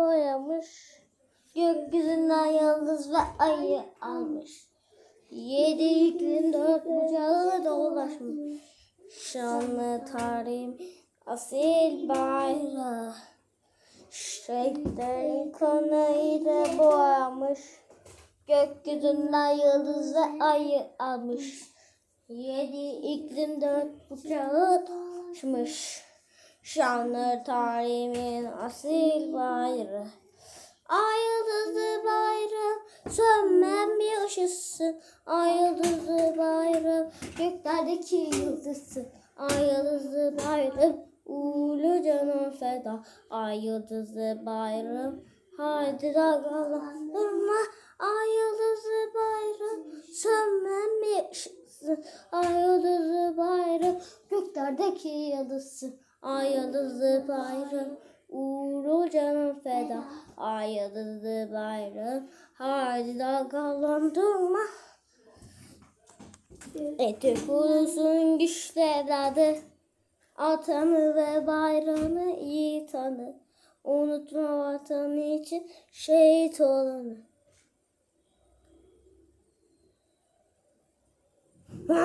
boyamış. Gökyüzünden yıldız ve ayı almış. Yedi iklim dört bucağı dolaşmış. Şanlı tarihim asil bayrağı. Renklerin konayı da boyamış. Gökyüzünden yıldız ve ayı almış. Yedi iklim dört bucağı dolaşmış. Şanlı tarihimin asil bayrağı. Ay yıldızlı bayram, sönmem bir ışıksın. Ay yıldızlı bayram, göklerdeki yıldızsın. Ay yıldızlı bayram, ulu canım feda. Ay yıldızlı bayram, haydi dalgalandırma. Ay yıldızlı bayram, sönmem bir ışıksın. Ay yıldızlı bayram, göklerdeki yıldızsın. Ay yıldızlı bayram, uğru canım feda. Ay yıldızlı bayram, haydi dalgalandırma. Eti kurusun güçlü evladı, atanı ve bayrağını iyi tanı. Unutma vatanı için şehit olanı.